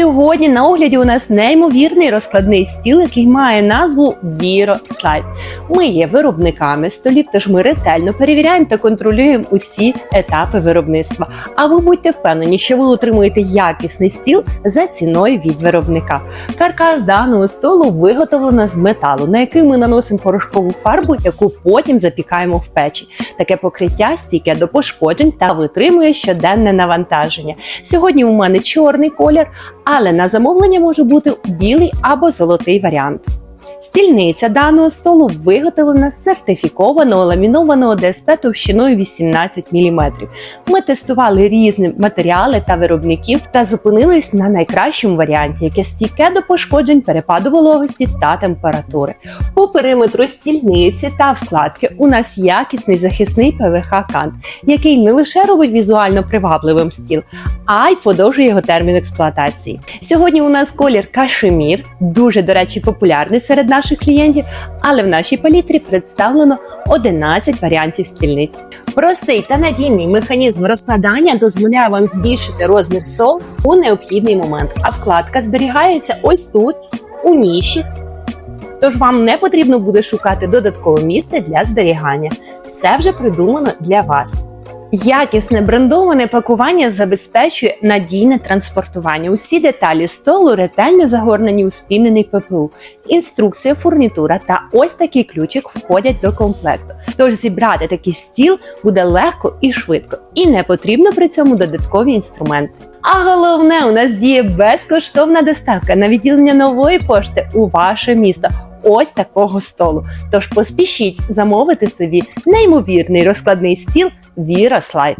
Сьогодні на огляді у нас неймовірний розкладний стіл, який має назву Viro Slide. Ми є виробниками столів, тож ми ретельно перевіряємо та контролюємо усі етапи виробництва. А ви будьте впевнені, що ви отримуєте якісний стіл за ціною від виробника. Каркас даного столу виготовлено з металу, на який ми наносимо порошкову фарбу, яку потім запікаємо в печі. Таке покриття стійке до пошкоджень та витримує щоденне навантаження. Сьогодні у мене чорний колір, але на замовлення може бути білий або золотий варіант. Стільниця даного столу виготовлена з сертифікованого ламінованого ДСП товщиною 18 мм. Ми тестували різні матеріали та виробників та зупинились на найкращому варіанті, яке стійке до пошкоджень перепаду вологості та температури. По периметру стільниці та вкладки у нас якісний захисний ПВХ кант, який не лише робить візуально привабливим стіл, а й подовжує його термін експлуатації. Сьогодні у нас колір кашемір, дуже, до речі, популярний серед наших клієнтів, але в нашій палітрі представлено 11 варіантів стільниць. Простий та надійний механізм розкладання дозволяє вам збільшити розмір стол у необхідний момент, а вкладка зберігається ось тут, у ніші. Тож вам не потрібно буде шукати додаткове місце для зберігання. Все вже придумано для вас. Якісне брендоване пакування забезпечує надійне транспортування. Усі деталі столу ретельно загорнені у спінений ППУ. Інструкція, фурнітура та ось такий ключик входять до комплекту. Тож зібрати такий стіл буде легко і швидко, і не потрібно при цьому додаткові інструменти. А головне, у нас діє безкоштовна доставка на відділення нової пошти у ваше місто. Ось такого столу. Тож поспішіть замовити собі неймовірний розкладний стіл Віра Слайд.